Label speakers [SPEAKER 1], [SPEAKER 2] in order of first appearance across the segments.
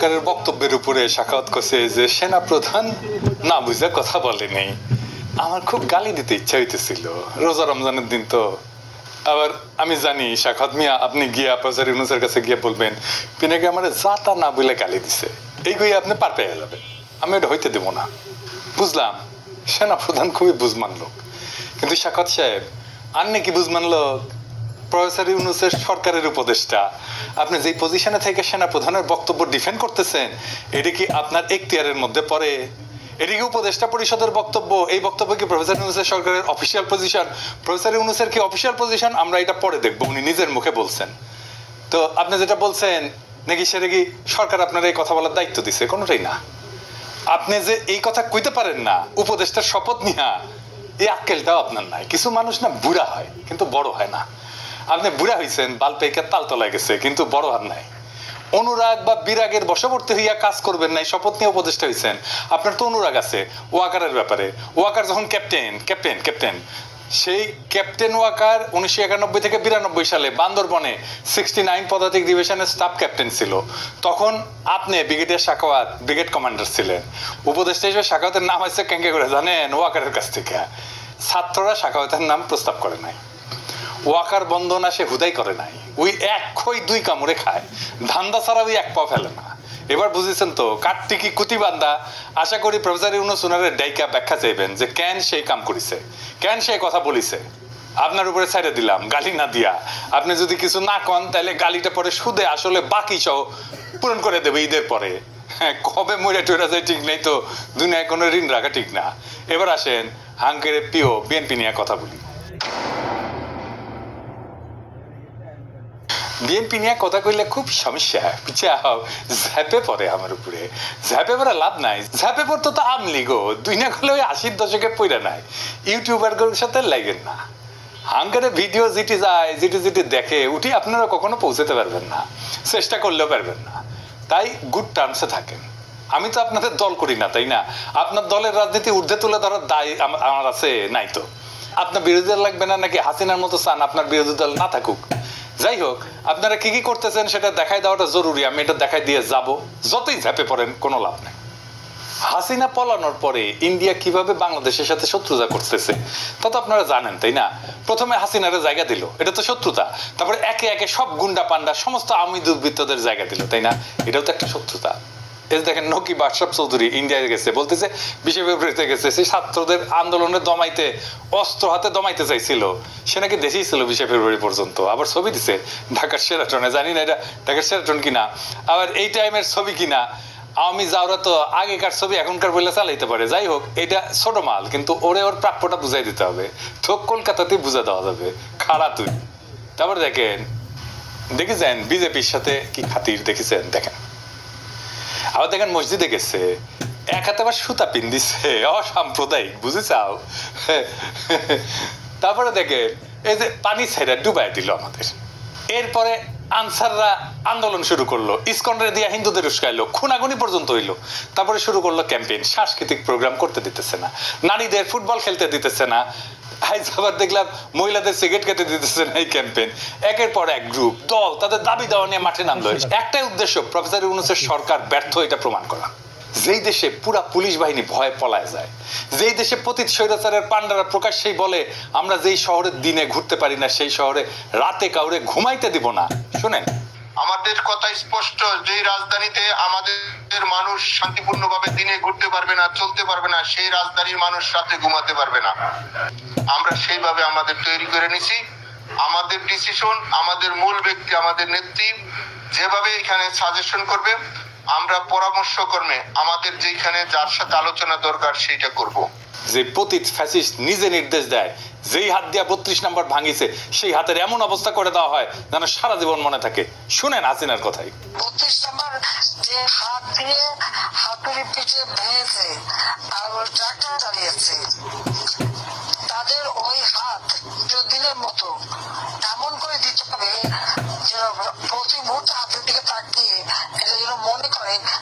[SPEAKER 1] ওয়াকারের বক্তব্যের উপরে সাক্ষাৎ করছে যে সেনা প্রধান না বুঝে কথা বলেনি। আমার খুব গালি দিতে ইচ্ছা হইতেছিল। রোজা রমজানের দিন তো। আবার আমি জানি সাক্ষাৎ মিয়া, আপনি গিয়া প্রফেসর ইউনুসের কাছে গিয়ে বলবেন, পিনাকে আমার যা তা না বলে গালি দিছে। এইগুলি আপনি পার পেয়ে যাবেন। আমি এটা হইতে দেবো না। বুঝলাম সেনা প্রধান খুবই বুঝমান লোক। কিন্তু সাক্ষাৎ সাহেব, আর নাকি বুঝমান লোক? প্রফেসর ইউনুসের সরকারের উপদেষ্টা। আপনি যেই পজিশনে থেকে সেনা প্রধানের বক্তব্য ডিফেন্ড করতেছেন, এটি কি আপনার এখতিয়ারের মধ্যে পড়ে? এটি উপদেষ্টা পরিষদের বক্তব্য? এই বক্তব্য কি প্রফেসর ইউনুসের সরকারের অফিসিয়াল পজিশন প্রফেসর ইউনুসের কি অফিসিয়াল পজিশন আমরা এটা পরে দেখব, উনি নিজের মুখে বলছেন। তো আপনি যেটা বলছেন, নাকি সেটা কি সরকার আপনার এই কথা বলার দায়িত্ব দিছে? কোনোটাই না। আপনি যে এই কথা কইতে পারেন না, উপদেষ্টার শপথ নিয়া, এই আক্কেলটাও আপনার নাই। কিছু মানুষ না বুড়া হয়, কিন্তু বড় হয় না। আপনি বুড়া হয়েছেন বাল পেকে তাল তলায় গেছে, কিন্তু বড় আর নাই। অনুরাগ বা বিরাগের বশবর্তী হইয়া কাজ করবেন নাই, শপথ নিয়ে উপদেষ্টা হয়েছেন আপনার তো অনুরাগ আছে, ওয়াকারের ব্যাপারে। ওয়াকার যখন ক্যাপ্টেন ক্যাপ্টেন ক্যাপ্টেন, সেই ক্যাপ্টেন ওয়াকার উনিশশো একানব্বই থেকে বিরানব্বই সালে বান্দরবনে সিক্সটি নাইন পদাতিক ডিভিশনের স্টাফ ক্যাপ্টেন ছিল। তখন আপনি ব্রিগেডিয়ার শাখাওয়াত, ব্রিগেড কমান্ডার ছিলেন। উপদেষ্টা হিসেবে শাখাওয়াতের নাম হচ্ছে কেঙ্কে করে জানেন, ওয়াকারের কাছ থেকে। ছাত্ররা শাখাওয়াতের নাম প্রস্তাব করে নাই। ওয়াকার বন্দনা সে হুদাই করে নাই। ওই এক খই দুই কামড়ে খায়। ধান্দা ছাড়া ওই এক পা ফেলে না। এবার বুঝেছেন তো কার্তিকি কুতিবান্দা আশা করি প্রফেসর ইউনুস উনারের ডাইকা ব্যাখ্যা চাইবেন যে কেন সেই কাম করিছে? কেন সেই কথা বলিছে? আপনার উপরে ছেড়ে দিলাম, গালি না দিয়া। আপনি যদি কিছু না কন তাহলে গালিটা পরে সুদে আসলে বাকি সহ পূরণ করে দেবে ঈদের পরে। হ্যাঁ কবে মরে টুরা যায় ঠিক নেই তো, দুনিয়ায় কোনো ঋণ রাখা ঠিক না। এবার আসেন হাঙ্কের পিও বিএনপি নিয়ে কথা বলি। বিএনপি নিয়ে কথা কইলে খুব সমস্যা পিছিয়ে হও ঝ্যাপে পড়ে আমার উপরে। ঝ্যাপে পড়ে লাভ নাই। ঝ্যাপে পড়তো তো আমলি গো দুই না করলে ওই আশির দশকে পড়ে নাই। ইউটিউবারগুলোর সাথে লাগেন না। হাঙ্গারে ভিডিও যেটি যায়, যেটি যেটি দেখে, উঠি আপনারা কখনো পৌঁছাতে পারবেন না। চেষ্টা করলেও পারবেন না। তাই গুড টার্মসে থাকেন। আমি তো আপনাদের দল করি না, তাই না? আপনার দলের রাজনীতি ঊর্ধ্বে তুলে ধরার দায় আম- আমার আছে, নাই তো। আপনার বিরোধী দল লাগবে না নাকি হাসিনার মতো চান আপনার বিরোধী দল না থাকুক? যাই হোক আপনারা কি কি করতেছেন সেটা দেখাই দেওয়াটা জরুরি, আমি এটা দেখাই দিয়ে যাব। যতই ঝাঁপে পড়েন, কোনো লাভ নেই। হাসিনা পলানোর পরে ইন্ডিয়া কীভাবে বাংলাদেশের সাথে শত্রুতা করতেছে, তা তো আপনারা জানেন, তাই না? প্রথমে হাসিনারে জায়গা দিল, এটা তো শত্রুতা। তারপরে একে একে সব গুন্ডা পান্ডা সমস্ত আমি দুর্বৃত্তদের জায়গা দিল, তাই না? এটাও তো একটা শত্রুতা। এই দেখেন, নকি বাদশাহ চৌধুরী ইন্ডিয়ায় গেছে, বলতেছে বিশে ফেব্রুয়ারিতে গেছে, সেই ছাত্রদের আন্দোলনে দমাইতে, অস্ত্র হাতে দমাইতে চাইছিল। সে নাকি দেশেই ছিল বিশে ফেব্রুয়ারি পর্যন্ত, আবার ছবি দিছে, ঢাকার সেরাটনে জানি না এটা ঢাকার সেরাটন কিনা, আবার এই টাইমের ছবি কিনা। আমি যাওরা তো আগেকার ছবি, এখনকার বলে চালাইতে পারে। যাই হোক, এটা ছোট মাল, কিন্তু ওরে ওর প্রাপ্যটা বুঝাই দিতে হবে। তো কলকাতাতেই বুঝা দেওয়া যাবে, খাড়া তুই। তারপর দেখেন, দেখেছেন, বিজেপির সাথে কি খাতির, দেখেছেন? দেখেন। আবার দেখেন মসজিদে গেছে, এক হাতে আবার সুতা পিন দিছে অসাম্প্রদায়িক বুঝে তারপরে দেখেন, এই যে পানি ছেড়ে ডুবাই দিল আমাদের। এরপরে আনসাররা আন্দোলন শুরু করল ইসকনরে দিয়া হিন্দুদের উস্কাইলো, খুনাগুনি পর্যন্ত হইল। তারপরে শুরু করল ক্যাম্পেইন, সাংস্কৃতিক প্রোগ্রাম করতে দিতেছে না, নারীদের ফুটবল খেলতে দিতেছে না। আজ আবার দেখলাম মহিলাদের সিগারেট খেতে দিতেছে না এই ক্যাম্পেইন একের পর এক গ্রুপ দল, তাদের দাবি দেওয়া নিয়ে মাঠে নামলো। একটাই উদ্দেশ্য, প্রফেসর ইউনুসের সরকার ব্যর্থ এটা প্রমাণ করা। যেই দেশে পুরা পুলিশ বাহিনী ভয়ে পলায় যায়, যেই দেশে পতিত স্বৈরাচারের পান্ডারা প্রকাশ্যেই বলে, আমরা যেই শহরের দিনে ঘুরতে পারি না, সেই শহরে রাতে কাউরে ঘুমাইতে দিব না। শুনেন
[SPEAKER 2] আমাদের কথা স্পষ্ট যে রাজধানীতে আমাদের মানুষ শান্তিপূর্ণভাবে দিনে ঘুরতে পারবে না, চলতে পারবে না, সেই রাজধানীর মানুষ রাতে ঘুমাতে পারবে না। আমরা সেইভাবে আমাদের তৈরি করে নিছি। আমাদের ডিসিশন আমাদের মূল ব্যক্তি, আমাদের নেত্রী যেভাবে এখানে সাজেশন করবে আমরা পরামর্শ কর্মে আমাদের যেখানে যার সাথে আলোচনা দরকার সেইটা করব।
[SPEAKER 1] যে পতিত ফ্যাসিস্ট নিজে নির্দেশ দেয় যেই হাত দিয়া বত্রিশ নাম্বার ভাঙিছে সেই হাতের এমন অবস্থা করে দেওয়া হয় যেন সারা জীবন মনে থাকে শুনেন হাসিনার কথাই
[SPEAKER 3] বত্রিশ নম্বর যে হাত দিয়ে হাতুড়ি পিঠে ভেঙেছে আর ওর ট্রাক্টর চালিয়েছে তাদের ওই হাত দিনের মতো এমন করে দিতে হবে যেন প্রতি মুহূর্তে হাতের দিকে তাকিয়ে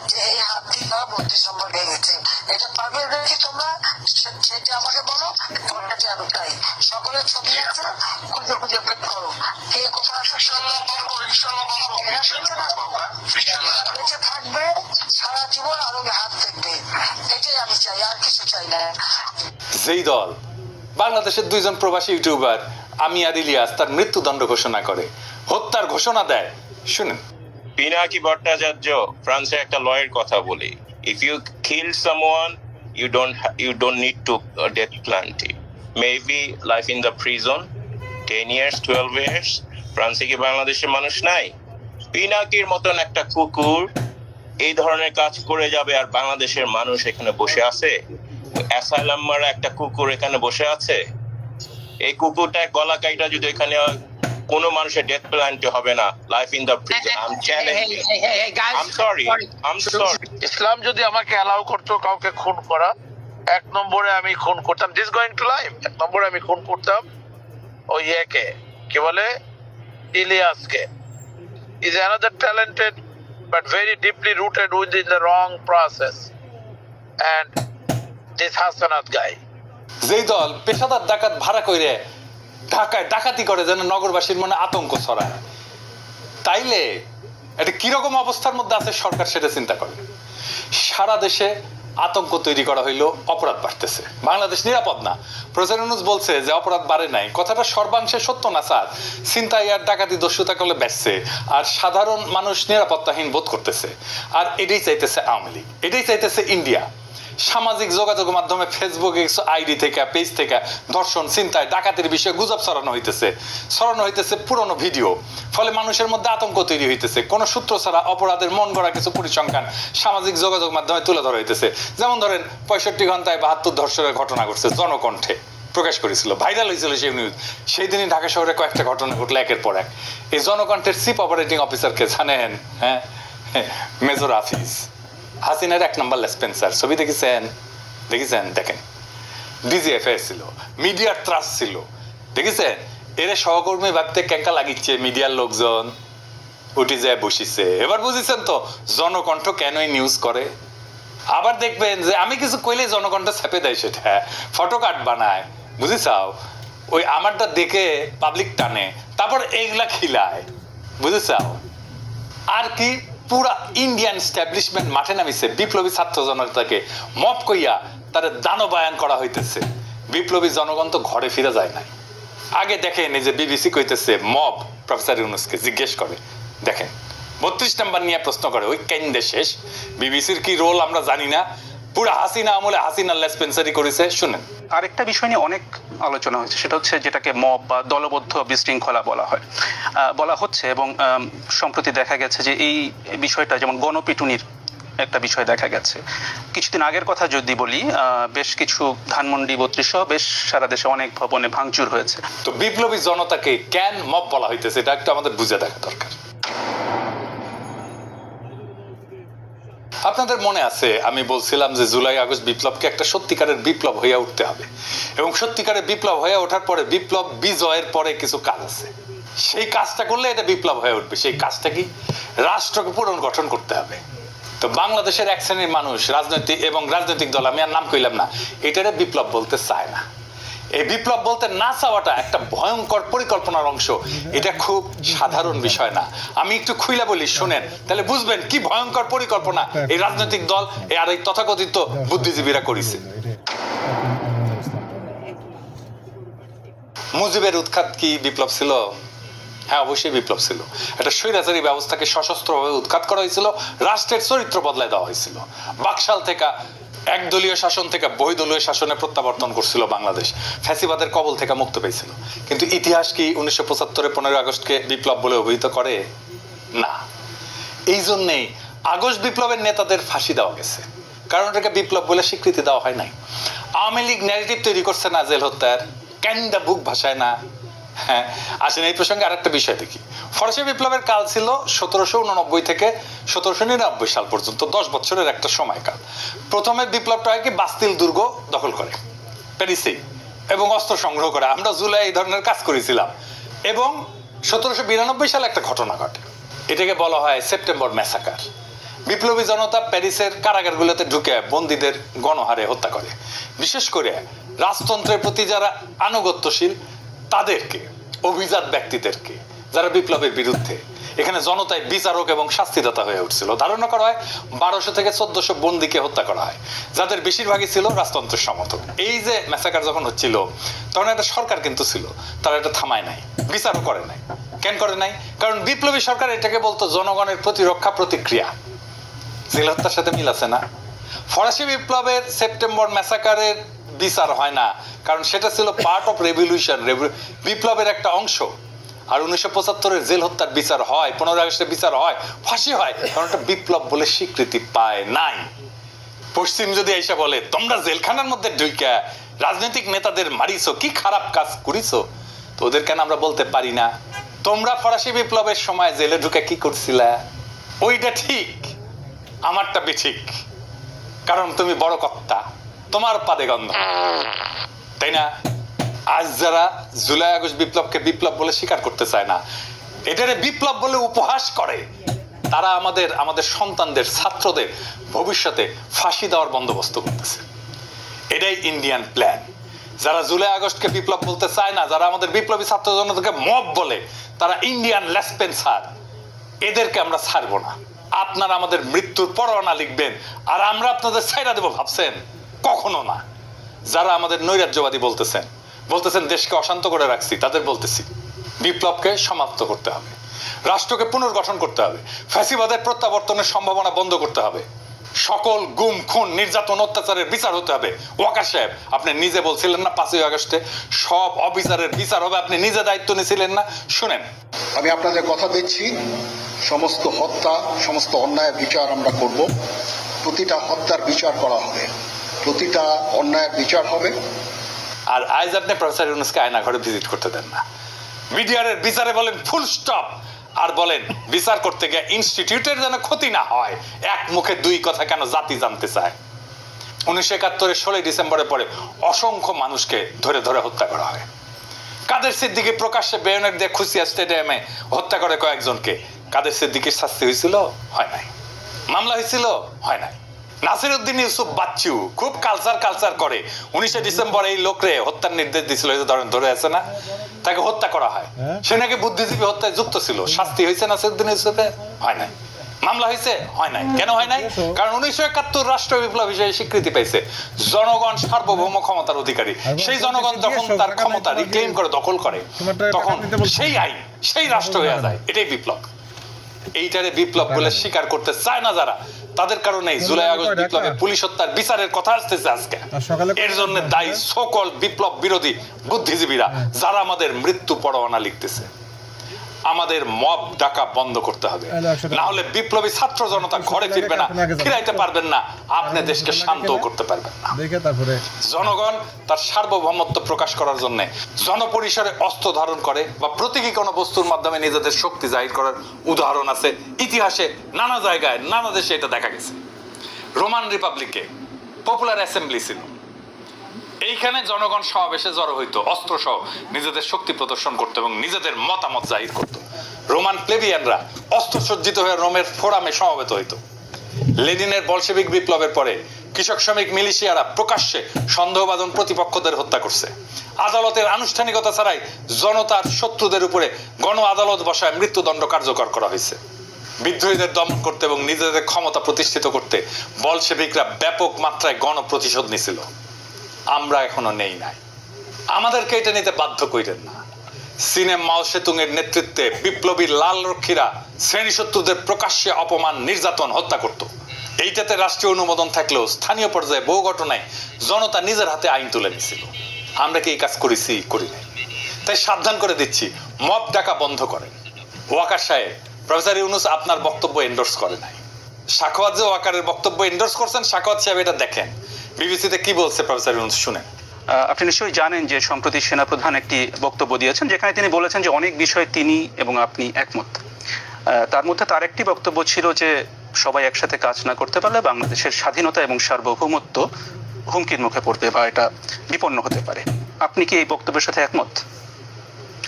[SPEAKER 3] যে এই হাত দিয়ে তারা বত্রিশ নম্বর ভেঙেছে এটা পারবে কি তোমরা? আমাকে বলো জানো তাই সকলের ছবি আছে, খুঁজে খুঁজে বের করো। কে কোথায় বেঁচে থাকবে, সারা জীবন আরও হাত দেখবে। এটাই আমি চাই, আর কিছু চাই না।
[SPEAKER 1] যেই দল, বাংলাদেশের দুইজন প্রবাসী ইউটিউবার আমি আর ইলিয়াস, তার মৃত্যুদণ্ড ঘোষণা করে। হত্যার ঘোষণা দেয়। শুনেন।
[SPEAKER 4] পিনাকি ভট্টাচার্য ফ্রান্সে একটা লয়ের কথা বলি। If you kill someone you don't you don't need to death penalty maybe life in the prison ten years twelve years ফ্রান্সে কি বাংলাদেশের মানুষ নাই? পিনাকির মতন একটা কুকুর এই ধরনের কাজ করে যাবে আর বাংলাদেশের মানুষ এখানে বসে আছে? একটা কুকুর এখানে বসে আছে? এই কুকুরটা গলা কাইটা যদি এখানে কোনো মানুষের ডেথ প্ল্যান্টি হবে না life in the prison I am challenging I'm sorry. I'm sorry.
[SPEAKER 5] ইসলাম যদি আমাকে অ্যালাউ করতো কাউকে খুন করা এক নম্বরে আমি খুন করতাম। দিস গোয়িং টু লাইফ এক নম্বরে আমি খুন করতাম ওই ইয়েকে কি বলে? ইলিয়াসকে। Is another talented but very deeply rooted with in the wrong process and this Hasanat guy
[SPEAKER 1] যেই দল পেশাদার ডাকাত ভাড়া কইরে ঢাকায় ডাকাতি করে যেন নগরবাসীর মনে আতঙ্ক ছড়ায়। তাইলে এটা কীরকম অবস্থার মধ্যে আছে সরকার সেটা চিন্তা করে। সারা দেশে আতঙ্ক তৈরি করা হইল, অপরাধ বাড়তেছে। বাংলাদেশ নিরাপদ না। প্রচার বলছে যে অপরাধ বাড়ে নাই। কথাটা সর্বাংশে সত্য না, স্যার? চিন্তাই আর ডাকাতি দস্যুতা করলে বেচছে আর সাধারণ মানুষ নিরাপত্তাহীন বোধ করতেছে। আর এটাই চাইতেছে আওয়ামী লীগ। এটাই চাইতেছে ইন্ডিয়া। সামাজিক যোগাযোগ মাধ্যমে ফেসবুকে আইডি থেকে পেজ থেকে ধর্ষণ চিন্তায়, ডাকাতির বিষয়ে গুজব ছড়ানো হইতেছে। ছড়ানো হইতেছে পুরনো ভিডিও। ফলে মানুষের মধ্যে আতঙ্ক তৈরি হইতেছে। কোনো সূত্র ছাড়া অপরাধের মন গড়া কিছু পরিসংখ্যান সামাজিক যোগাযোগ মাধ্যমে তুলে ধরা হইতেছে। যেমন ধরেন, পঁয়ষট্টি ঘন্টায় বাহাত্তর ধর্ষণের ঘটনা ঘটছে জনকণ্ঠে। প্রকাশ করেছিল ভাইরাল হয়েছিল সেই নিউজ সেই দিনই ঢাকা শহরে কয়েকটা ঘটনা ঘটলো একের পর এক। এই জনকণ্ঠের চিফ অপারেটিং অফিসারকে জানেন? হ্যাঁ? মেজর হাফিজ হাসিনার এক নম্বর লেসপেন্সার ছবি দেখেছেন? দেখেছেন? দেখেন। ডিজিএফএ ছিল মিডিয়ার ত্রাস ছিল। দেখেছেন? এর সহকর্মী ভাবতে ক্যাঙ্কা লাগিচ্ছে মিডিয়ার লোকজন। উঠে যায়, বসিছে। এবার বুঝেছেন তো, জনকণ্ঠ কেনই নিউজ করে? আবার দেখবেন যে আমি কিছু কইলে জনকণ্ঠ ছেপে দেয় সেটা। ফটো কার্ড বানায়, বুঝেছাও? ওই আমারটা দেখে পাবলিক টানে, তারপর এইগুলা খিলায়, বুঝেছাও? আর কি পুরা ইন্ডিয়ান স্ট্যাবলিশমেন্ট মাঠে নামিছে। বিপ্লবী ছাত্র জনতাকে মপ কইয়া তার দানবায়ন করা হইতেছে। বিপ্লবী জনগণ তো ঘরে ফিরে যায় নাই। আগে দেখেন যে বিবিসি কইতেছে মব প্রফেসর ইউনুসকে জিজ্ঞেস করে। দেখেন, বত্রিশ নাম্বার নিয়ে প্রশ্ন করে, ওই কেন্দ্রে শেষ? বিবিসির কি রোল আমরা জানি না। পুরা হাসিনা আমলে হাসিনা লেসপেন্সারি করেছে শুনেন।
[SPEAKER 6] আরেকটা বিষয় নিয়ে অনেক আলোচনা হয়েছে সেটা হচ্ছে যেটাকে মব বা দলবদ্ধ বিশৃঙ্খলা বলা হয়। বলা হচ্ছে এবং সম্প্রতি দেখা গেছে যে এই বিষয়টা যেমন গণপিটুনির একটা বিষয় দেখা গেছে। কিছুদিন আগের কথা যদি বলি বেশ কিছু ধানমন্ডি বত্রিশ বেশ সারা দেশে অনেক ভবনে ভাঙচুর হয়েছে।
[SPEAKER 1] তো বিপ্লবী জনতাকে কেন মব বলা হইতেছে এটা একটু আমাদের বুঝে দেখা দরকার। আপনাদের মনে আছে, আমি বলছিলাম যে জুলাই, আগস্ট বিপ্লবকে একটা সত্যিকারের বিপ্লব হইয়া উঠতে হবে। এবং সত্যিকারের বিপ্লব হয়ে ওঠার পরে বিপ্লব বিজয়ের পরে কিছু কাজ আছে। সেই কাজটা করলে এটা বিপ্লব হয়ে উঠবে। সেই কাজটা কি? রাষ্ট্রকে পুনর্গঠন করতে হবে। তো বাংলাদেশের এক শ্রেণির মানুষ, রাজনৈতিক এবং রাজনৈতিক দল, আমি আর নাম কইলাম না, এটারে বিপ্লব বলতে চায় না। এই বিপ্লব বলতে না চাওয়াটা একটা ভয়ঙ্কর পরিকল্পনার অংশ। এটা খুব সাধারণ বিষয় না। আমি একটু খুইলা বলি, শুনেন, তাহলে বুঝবেন কি ভয়ঙ্কর পরিকল্পনা এই রাজনৈতিক দল আর এই তথাকথিত বুদ্ধিজীবীরা করেছে। মুজিবের উৎখাত কি বিপ্লব ছিল? হ্যাঁ অবশ্যই বিপ্লব ছিল। একটা স্বৈরাচারী ব্যবস্থাকে সশস্ত্রভাবে উৎখাত করা হয়েছিল, রাষ্ট্রের চরিত্র বদলায় দেওয়া হয়েছিল। বাকশাল থেকে একদলীয় শাসন থেকে বহুদলীয় শাসনে প্রত্যাবর্তন করছিল বাংলাদেশ। ফ্যাসিবাদের কবল থেকে মুক্ত পেয়েছিল। কিন্তু ইতিহাস কি উনিশশো পঁচাত্তরে পনেরোই আগস্টকে বিপ্লব বলে অভিহিত করে? না। এই জন্যেই আগস্ট বিপ্লবের নেতাদের ফাঁসি দেওয়া গেছে। কারণ এটাকে বিপ্লব বলে স্বীকৃতি দেওয়া হয় নাই। আওয়ামী লীগ ন্যারেটিভ তৈরি করছে না জেল হত্যার। ক্যান্ডা বুক ভাষায় না? হ্যাঁ আসেন, এই প্রসঙ্গে আরেকটা বিষয় দেখি। ফরাসি বিপ্লবের কাল ছিল সতেরোশো উননব্বই থেকে সতেরোশো নিরানব্বই সাল পর্যন্ত, দশ বছরের একটা সময়কাল। প্রথমে বিপ্লবটা হয় কি বাস্তিল দুর্গ দখল করে প্যারিসেই এবং অস্ত্র সংগ্রহ করে। আমরা জুলাই এই ধরনের কাজ করেছিলাম। এবং সতেরোশো বিরানব্বই সালে একটা ঘটনা ঘটে। এটাকে বলা হয় সেপ্টেম্বর ম্যাসাকার। বিপ্লবী জনতা প্যারিসের কারাগারগুলোতে ঢুকে বন্দীদের গণহারে হত্যা করে। বিশেষ করে রাজতন্ত্রের প্রতি যারা আনুগত্যশীল তাদেরকে, অভিজাত ব্যক্তিদেরকে, যারা বিপ্লবের বিরুদ্ধে। এখানে জনতায় বিচারক এবং শাস্তিদাতা হয়ে উঠছিল। ধারণা করা হয় বারোশো থেকে চোদ্দশো বন্দিকে হত্যা করা হয়, যাদের বেশিরভাগই ছিল রাজতন্ত্রের সমর্থক। এই যে ম্যাসাকার যখন হচ্ছিল, তখন একটা সরকার কিন্তু ছিল, তারা এটা থামায় নাই, বিচারও করে নাই। কেন করে নাই? কারণ বিপ্লবী সরকার এটাকে বলতো জনগণের প্রতিরক্ষা প্রতিক্রিয়া। জেল হত্যার সাথে মিল আছে না? ফরাসি বিপ্লবের সেপ্টেম্বর ম্যাসাকারের বিচার হয় না। কারণ সেটা ছিল পার্ট অফ রেভলিউশন বিপ্লবের একটা অংশ। আর উনিশশো পঁচাত্তরের জেল হত্যার বিচার হয় পনেরো আগস্টের বিচার হয়, ফাঁসি হয়। কারণ এটা বিপ্লব বলে স্বীকৃতি পায় নাই। পশ্চিম যদি এসে বলে, তোমরা জেলখানার মধ্যে ঢুইকা, রাজনৈতিক নেতাদের মারিছো, কি খারাপ কাজ করিছো? তো ওদের কেন আমরা বলতে পারি না? তোমরা ফরাসি বিপ্লবের সময় জেলে ঢুকে কি করছিলা? ওইটা ঠিক, আমারটা বেঠিক। কারণ তুমি বড় কর্তা। তোমার পাদে গন্ধ। তাই না? আজ যারা জুলাই আগস্ট বিপ্লবকে বিপ্লব বলে স্বীকার করতে চায় না, এটারে বিপ্লব বলে উপহাস করে। তারা আমাদের আমাদের সন্তানদের, ছাত্রদের ভবিষ্যতে ফাঁসি দেওয়ার বন্দোবস্ত করতেছে। এটাই ইন্ডিয়ান প্ল্যান যারা জুলাই আগস্টকে বিপ্লব বলতে চায় না, যারা আমাদের বিপ্লবী ছাত্র জনতাকে মব বলে, তারা ইন্ডিয়ান লেসপেন লেসপেন্সার এদেরকে আমরা ছাড়বো না। আপনারা আমাদের মৃত্যুর পরোয়ানা লিখবেন, আর আমরা আপনাদের ছাইরা দেবো, ভাবছেন? কখনো না। যারা আমাদের নৈরাজ্যবাদী বলতেছেন বলতেছেন দেশকে অশান্ত করে রাখছি, তাদের বলতেছি, বিপ্লবকে সমাপ্ত করতে হবে। রাষ্ট্রকে পুনর্গঠন করতে হবে। ফ্যাসিবাদের প্রত্যাবর্তনের সম্ভাবনা বন্ধ করতে হবে। সকল গুম, খুন, নির্যাতন, অত্যাচারের বিচার হতে হবে। ওয়াকার সাহেব, আপনি নিজে বলছিলেন না পাঁচই আগস্টে? সব অফিসারের বিচার হবে, আপনি নিজে দায়িত্ব নিয়েছিলেন না? শুনেন।
[SPEAKER 7] আমি আপনাদের কথা দিচ্ছি। সমস্ত হত্যা, সমস্ত অন্যায়ের বিচার আমরা করব। প্রতিটা হত্যার বিচার করা হবে। প্রতিটা অন্যায়ের বিচার হবে।
[SPEAKER 1] আর আজ আপনি প্রফেসর ইউনুসকে আয়না ঘরে ভিজিট করতে দেন না। মিডিয়ারের বিচারে বলেন ফুল স্টপ আর বলেন, বিচার করতে গিয়ে ইনস্টিটিউটের যেন ক্ষতি না হয়, এক মুখে দুই কথা কেন জাতি জানতে চায়? উনিশশো একাত্তরের ষোলোই ডিসেম্বরের পরে অসংখ্য মানুষকে ধরে ধরে হত্যা করা হয়। কাদের সিদ্দিকি প্রকাশ্যে বেয়নের দিয়ে খুশিয়া স্টেডিয়ামে হত্যা করে কয়েকজনকে, কাদের সিদ্দিকির শাস্তি হয়েছিল? হয় নাই। মামলা হয়েছিল? হয় নাই। নাসির উদ্দিন ইউসুফ বাচ্চু খুব কালচার কালচার করে। উনিশে ডিসেম্বর এই লোকরে হত্যার নির্দেশ দিছিল এই ধরেন ধরে আছে না? তাকে হত্যা করা হয়। সে নাকি বুদ্ধিজীবী হত্যায় যুক্ত ছিল। শাস্তি হয়েছে নাসির উদ্দিন ইউসুফে? হয় নাই। মামলা হয়েছে? হয় নাই। কেন হয় নাই? কারণ উনিশশো একাত্তর রাষ্ট্র বিপ্লব হিসেবে স্বীকৃতি পাইছে। জনগণ সার্বভৌম ক্ষমতার অধিকারী। সেই জনগণ যখন তার ক্ষমতা রিক্লেম করে দখল করে তখন সেই আইন সেই রাষ্ট্র হয়ে যায়। এটাই বিপ্লব। এইটারে বিপ্লব বলে স্বীকার করতে চায় না যারা। তাদের কারণেই জুলাই আগস্ট বিপ্লবে পুলিশ হত্যার বিচারের কথা আসতেছে আজকে। এর জন্য দায়ী সকল বিপ্লব বিরোধী বুদ্ধিজীবীরা যারা আমাদের মৃত্যু পরোয়ানা লিখতেছে। আমাদের মব ডাকা বন্ধ করতে হবে। না হলে বিপ্লবী ছাত্র জনতা ঘরে ফিরবে না। ফিরাইতে পারবেন না। আপনি দেশকে শান্ত করতে পারবেন না।
[SPEAKER 8] তারপরে
[SPEAKER 1] জনগণ তার সার্বভৌমত্ব প্রকাশ করার জন্য জনপরিসরে অস্ত্র ধারণ করে বা প্রতীকী কোনো বস্তুর মাধ্যমে নিজেদের শক্তি জাহির করার উদাহরণ আছে। ইতিহাসে নানা জায়গায় নানা দেশে এটা দেখা গেছে। রোমান রিপাবলিকে পপুলার অ্যাসেম্বলি ছিল। এইখানে জনগণ সমাবেশে জড়ো হইতো অস্ত্র সহ নিজেদের শক্তি প্রদর্শন করতো এবং নিজেদের মতামত জাহির করত। রোমান প্লেবিয়ানরা অস্ত্র সজ্জিত হয়ে রোমের ফোরামে সমবেত হইতো। লেনিনের বলশেবিক বিপ্লবের পরে কৃষক শ্রমিক মিলিশিয়ারা প্রকাশ্যে সন্দেহবাদন প্রতিপক্ষদের হত্যা করছে। আদালতের আনুষ্ঠানিকতা ছাড়াই জনতার শত্রুদের উপরে গণ আদালত বসায় মৃত্যুদণ্ড কার্যকর করা হয়েছে। বিদ্রোহীদের দমন করতে এবং নিজেদের ক্ষমতা প্রতিষ্ঠিত করতে বলশেবিকরা ব্যাপক মাত্রায় গণপ্রতিশোধ নিছিল। আমরা এখনও নেই নাই। আমাদেরকে এটা নিতে বাধ্য কইরেন না। সিনে মাও এর নেতৃত্বে বিপ্লবী লাল রক্ষীরা শ্রেণি শত্রুদের প্রকাশ্যে অপমান, নির্যাতন, হত্যা করত। এইটাতে রাষ্ট্রীয় অনুমোদন থাকলেও স্থানীয় পর্যায়ে বহু ঘটনায় জনতা নিজের হাতে আইন তুলে নিছিল। আমরা কি এই কাজ করেছি, করি নাই। তাই সাবধান করে দিচ্ছি মব ডাকা বন্ধ করেন। ওয়াকার সাহেব, প্রফেসর ইউনুস আপনার বক্তব্য এন্ডোর্স করে নাই। সাখাওয়াত যে ওয়াকারের বক্তব্য এন্ডোর্স করছেন সাখাওয়াত সাহেব এটা দেখেন। বিবিসিতে কি বলছে প্রফেসর ইউনুস? শুনেন।
[SPEAKER 6] আপনি নিশ্চয়ই জানেন যে সম্প্রতি সেনাপ্রধান একটি বক্তব্য দিয়েছেন যেখানে তিনি বলেছেন যে অনেক বিষয়ে তিনি এবং আপনি একমত। তার মধ্যে তার একটি বক্তব্য ছিল যে সবাই একসাথে কাজ না করতে পারলে বাংলাদেশের স্বাধীনতা এবং সার্বভৌমত্ব হুমকির মুখে পড়বে বা এটা বিপন্ন হতে পারে। আপনি কি এই বক্তব্যের সাথে একমত?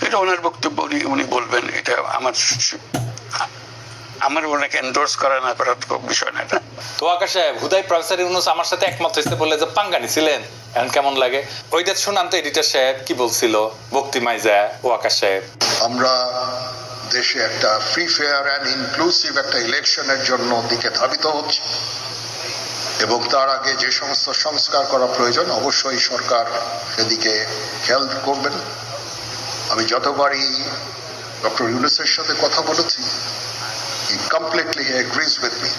[SPEAKER 9] এটা ওনার বক্তব্য উনি উনি বলবেন এটা আমার আমার ওনাকে এন্ডোর্স করা না করার তো বিষয় না এটা।
[SPEAKER 1] তো আকাশ সাহেব হুদাই প্রফেসর ইউনুস আমার সাথে একমত হয়েছে বলে যে পাঙ্গা ছিলেন এখন কেমন লাগে? ওইটা শুনান তো এডিটর সাহেব কি বলছিল? ভক্তি মাইজা ওয়াকা সাহেব।
[SPEAKER 7] আমরা দেশে একটা ফ্রি ফেয়ার অ্যান্ড ইনক্লুসিভ একটা ইলেকশনের জন্য দিকে ধাবিত হচ্ছে। এবং তার আগে যে সমস্ত সংস্কার করা প্রয়োজন অবশ্যই সরকার সেদিকে খেয়াল করবেন। আমি যতবারই ডক্টর ইউনুসের সাথে কথা বলেছি he completely agrees with me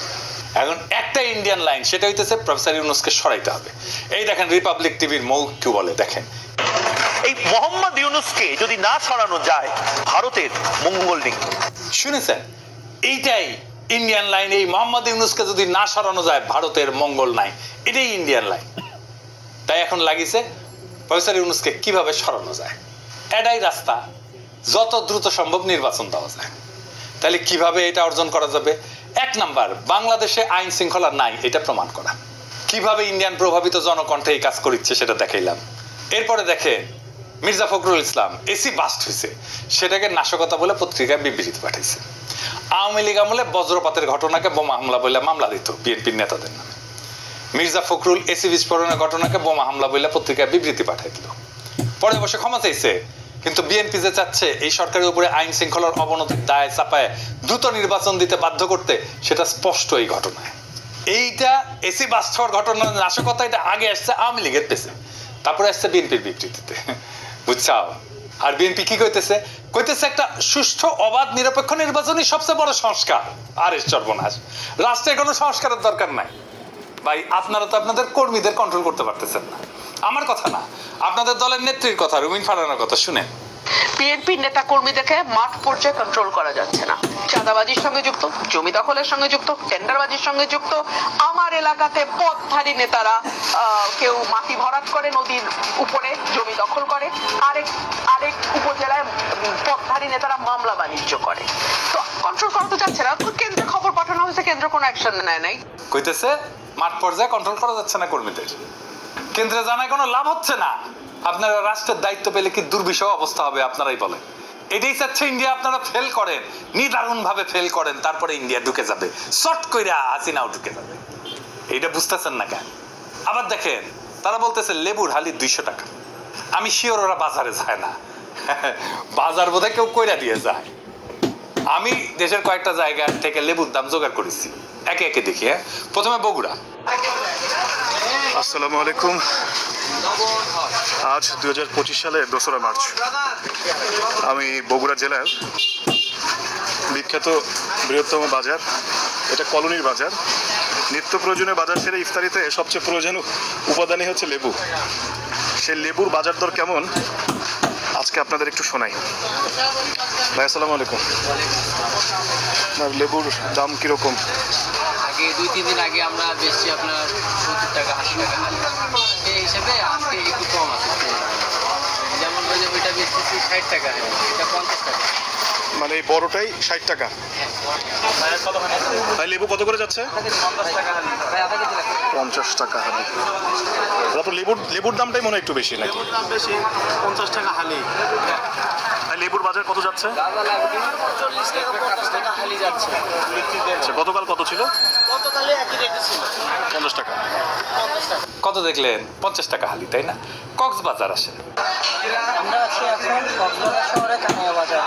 [SPEAKER 1] এখন একটা ইন্ডিয়ান লাইন সেটা হইতেছে প্রফেসর ইউনুসকে সরাইতে হবে। এই দেখেন রিপাবলিক টিভির মৌ কি বলে দেখেন।
[SPEAKER 8] এই মোহাম্মদ ইউনুসকে যদি না সরানো যায় ভারতের মঙ্গল নেই।
[SPEAKER 1] শুনেছেন? এইটাই ইন্ডিয়ান লাইন এই মোহাম্মদ ইউনুসকে যদি না সরানো যায় ভারতের মঙ্গল নাই। এটাই ইন্ডিয়ান লাইন তাই এখন লাগিছে প্রফেসর ইউনুসকে কীভাবে সরানো যায়? এটাই রাস্তা যত দ্রুত সম্ভব নির্বাচন দেওয়া যায়। তাহলে কীভাবে এটা অর্জন করা যাবে? এক নাম্বার, বাংলাদেশে আইন শৃঙ্খলা নাই, এটা প্রমাণ করা। কীভাবে ইন্ডিয়ান প্রভাবিত জনকণ্ঠে এই কাজ করিচ্ছে সেটা দেখাইলাম। এরপরে দেখে মির্জা ফখরুল ইসলাম, এসি বাস্ট হয়েছে সেটাকে নাশকতা বলে পত্রিকায় বিবৃতি পাঠাইছে। আওয়ামী লীগ আমলে বজ্রপাতের ঘটনাকে বোমা হামলা বলে মামলা দিত বিএনপির নেতাদের নামে। মির্জা ফখরুল এসি বিস্ফোরণের ঘটনাকে বোমা হামলা বলে পত্রিকায় বিবৃতি পাঠাই দিল পরে বসে ক্ষমা চাইছে কিন্তু বিএনপি যে চাচ্ছে, এই সরকারের উপরে আইন শৃঙ্খলার অবনতির দায় চাপায় দ্রুত নির্বাচন দিতে বাধ্য করতে, সেটা স্পষ্ট এই ঘটনায়। এইটা এসি হওয়ার ঘটনার নাশকতা, এটা আগে আসছে আওয়ামী লীগের পেছে। তারপরে আসছে বিএনপির বিবৃতিতে। বুঝছাও? আর বিএনপি কি কইতেছে? কইতেছে একটা সুষ্ঠু, অবাধ, নিরপেক্ষ নির্বাচনই সবচেয়ে বড় সংস্কার। আর এর সর্বনাশ। রাষ্ট্রের কোনো সংস্কারের দরকার নাই। ভাই, আপনারা তো আপনাদের কর্মীদের কন্ট্রোল করতে পারতেছেন না। আমার কথা না আপনাদের দলের নেত্রীর কথা রুমিন ফারানার কথা শুনেন।
[SPEAKER 10] বিএনপির নেতা কর্মীদেরকে মাঠ পর্যায়ে কন্ট্রোল করা যাচ্ছে না। চাঁদাবাজির সঙ্গে যুক্ত জমি দখলের সঙ্গে যুক্ত টেন্ডারবাজির সঙ্গে যুক্ত আমার এলাকাতে পথধারী নেতারা কেউ মাটি ভরাট করে নদীর উপরে জমি দখল করে আরেক আরেক উপজেলায় পথধারী নেতারা মামলা বাণিজ্য করে। তো কন্ট্রোল করা তো যাচ্ছে না। তো কেন্দ্রে খবর পাঠানো হয়েছে কেন্দ্র কোনো অ্যাকশন নেয় নাই।
[SPEAKER 1] কইতেছে মাঠ পর্যায়ে কন্ট্রোল করা যাচ্ছে না কর্মীদের। কেন্দ্রে জানায় কোনো লাভ হচ্ছে না। আপনারা রাষ্ট্রের দায়িত্ব পেলে কি দুর্বিষহ অবস্থা হবে, আপনারাই বলেন। এটাই চাচ্ছে ইন্ডিয়া, আপনারা ফেল করেন। নিদারুণ ভাবে ফেল করেন, তারপরে ইন্ডিয়া ঢুকে যাবে। শর্ট কইরা হাসিনাও ঢুকে যাবে। এইটা বুঝতেছেন না কেন? আবার দেখেন, তারা বলতেছে লেবুর হালি দুইশো টাকা। আমি শিওর ওরা বাজারে যায় না। বাজার বোধহয় কেউ কইরা দিয়ে যায়। আমি দেশের কয়েকটা জায়গা থেকে লেবুর দাম জোগাড় করেছি। একে একে দেখি হ্যাঁ? প্রথমে বগুড়া।
[SPEAKER 11] আসসালামু আলাইকুম। আজ দু হাজার পঁচিশ সালে দোসরা মার্চ। আমি বগুড়া জেলার বিখ্যাত বৃহত্তম বাজার, এটা কলোনির বাজার। নিত্য প্রয়োজনীয় বাজার সেরে ইফতারিতে সবচেয়ে প্রয়োজনীয় উপাদানই হচ্ছে লেবু। সেই লেবুর বাজার দর কেমন? আজকে আপনাদের একটু শোনাই। ভাই আসসালামু আলাইকুম। আপনার লেবুর দাম কীরকম?
[SPEAKER 12] আগে দুই তিন দিন আগে আমরা বেচছি আপনার সত্তর টাকা আশি টাকা। সেই হিসাবে আজকে একটু কম আছে। যেমন হয়ে যাবে এটা বেচতেছি ষাট টাকা এটা পঞ্চাশ টাকা।
[SPEAKER 11] মানে এই বড়টাই ষাট টাকা? তাই লেবু কত করে যাচ্ছে?
[SPEAKER 12] পঞ্চাশ টাকা হালি
[SPEAKER 11] তো লেবুর লেবুর দামটাই মনে হয় একটু বেশি নাকি?
[SPEAKER 12] দাম বেশি পঞ্চাশ টাকা হালি
[SPEAKER 11] তাই লেবুর বাজার কত যাচ্ছে? আচ্ছা, গতকাল কত ছিল? পঞ্চাশ টাকা।
[SPEAKER 1] কত দেখলেন? পঞ্চাশ টাকা হালি তাই না? কক্সবাজার আসে
[SPEAKER 12] আমরা আছি এখন কক্সবাজার শহরে কানিয়া বাজার।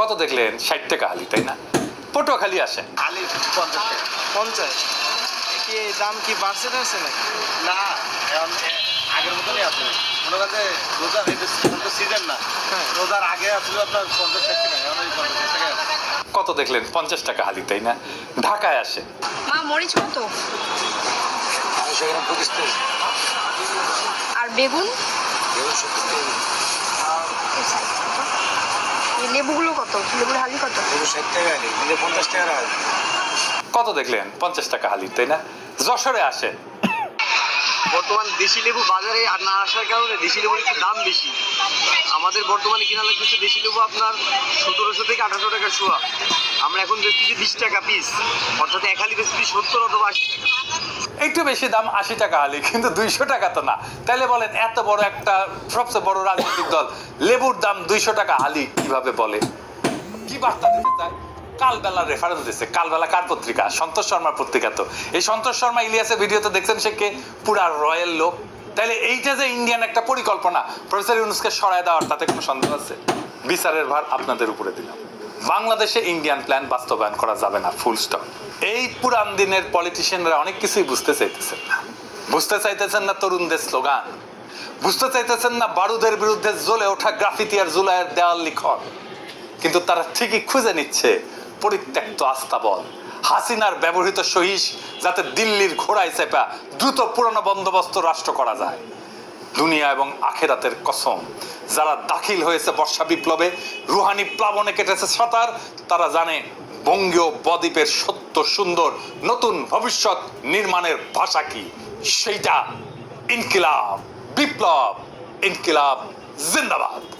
[SPEAKER 1] কত দেখলেন? ষাট টাকা হালি তাই না? পটুয়াখালী আসে।
[SPEAKER 12] আলি পঞ্চাশ টাকা। পঞ্চাশ? কি দাম কি বাড়ছে টাড়ছে নাকি? না এখন আগের মতনই আছে। মনে কাছে রোজার এটা সিজন না। রোজার আগে আসলে আপনার পঞ্চাশ ষাট টাকা এখন ওই পঞ্চাশ টাকা
[SPEAKER 1] কত দেখলেন? পঞ্চাশ টাকা হালি তাই না? ঢাকায় আসে।
[SPEAKER 13] মা মরিচ কত? আর বেগুন? এই লেবুগুলো কত? লেবুর হালি কত?
[SPEAKER 12] ষাট টাকা দিলে পঞ্চাশ টাকা রাখ
[SPEAKER 1] কত দেখলেন? পঞ্চাশ টাকা হালি তাই না? যশোরে আসে
[SPEAKER 12] বর্তমান দেশি লেবু বাজারে আর না আসার কারণে দেশি লেবুর একটু দাম বেশি। আমাদের বর্তমানে কিনা লাগতেছে দেশি লেবু আপনার সতেরোশো থেকে আঠারোশো টাকা শোয়া আমরা এখন বেচতেছি বিশ টাকা পিস অর্থাৎ এক হালি বেচতেছি সত্তর অথবা আশি টাকা।
[SPEAKER 1] একটু বেশি দাম আশি টাকা হালি কিন্তু দুইশো টাকা তো না। তাইলে বলেন, এত বড় একটা, সবচেয়ে বড় রাজনৈতিক দল, লেবুর দাম দুইশো টাকা হালি কীভাবে বলে? কি বার্তা দিতে চায় কালবেলা রেফারেন্স দিচ্ছে কালবেলা কার পত্রিকা? সন্তোষ শর্মার পত্রিকা তো। এই সন্তোষ শর্মা ইলিয়াসের ভিডিওতে দেখছেন সে কে? পুরা রয়্যাল লোক। তাইলে এইটা যে ইন্ডিয়ান একটা পরিকল্পনা, প্রফেসর ইউনুসকে সরায় দেওয়ার তাতে কোনো সন্দেহ আছে? বিচারের ভার আপনাদের উপরে দিলাম। বাংলাদেশে ইন্ডিয়ান প্ল্যান বাস্তবায়ন করা যাবে না ফুল স্টপ এই পুরান দিনের পলিটিশিয়ানরা অনেক কিছুই বুঝতে চাইতেছেন না। বুঝতে চাইতেছেন না তরুণদের স্লোগান বুঝতে চাইতেছেন না বারুদের বিরুদ্ধে জ্বলে ওঠা গ্রাফিতি আর জুলাইয়ের দেওয়াল লিখন। কিন্তু তারা ঠিকই খুঁজে নিচ্ছে পরিত্যক্ত আস্তাবল হাসিনার ব্যবহৃত সহিস যাতে দিল্লির ঘোড়ায় চেপা দ্রুত পুরনো বন্দোবস্ত রাষ্ট্র করা যায়। দুনিয়া এবং আখেরাতের কসম। যারা দাখিল হয়েছে বর্ষা বিপ্লবে, রুহানি প্লাবনে কেটেছে সাঁতার, তারা জানে বঙ্গীয় বদ্বীপের সত্য সুন্দর নতুন ভবিষ্যৎ নির্মাণের ভাষা কি। সেইটা ইনকিলাব, বিপ্লব, ইনকিলাব, জিন্দাবাদ।